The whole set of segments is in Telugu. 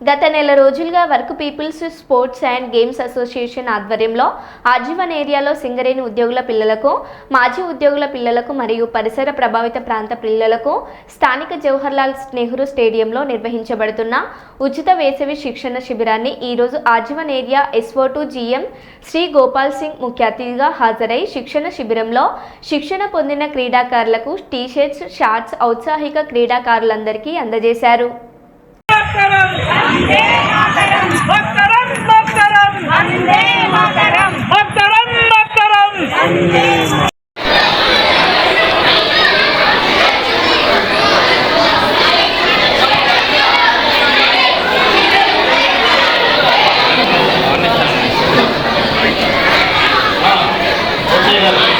గత నెల రోజులుగా work peoples sports and games association ఆధ్వర్యంలో ఆజీవన్ ఏరియాలో సింగరేణి ఉద్యోగుల పిల్లలకు మాజీ ఉద్యోగుల పిల్లలకు మరియు పరిసర ప్రభావిత ప్రాంత పిల్లలకు స్థానిక జవహర్లాల్ నెహ్రూ స్టేడియంలో నిర్వహించబడుతున్న ఉచిత వేసవి శిక్షణ శిబిరాన్ని ఈరోజు Ajeevan area S O two G M Sri Gopal Singh ముఖ్య అతిథిగా హాజరై శిక్షణ శిబిరంలో శిక్షణ పొందిన క్రీడాకారులకు టీషర్ట్స్ షార్ట్స్ ఔత్సాహిక క్రీడాకారులందరికీ అందజేశారు. மாதரம் வந்தே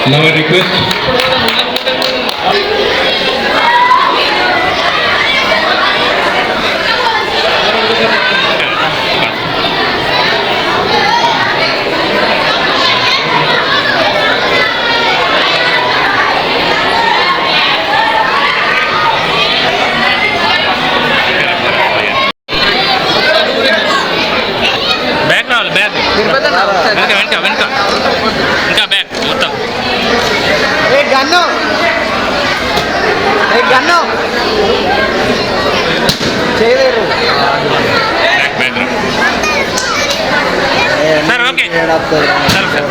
Now request. వెనక వెనక ఇంకా బ్యాక్ మొత్తం. ఏ గన్ను? ఏ గన్ను? చేయలేరు. Sir okay sir sir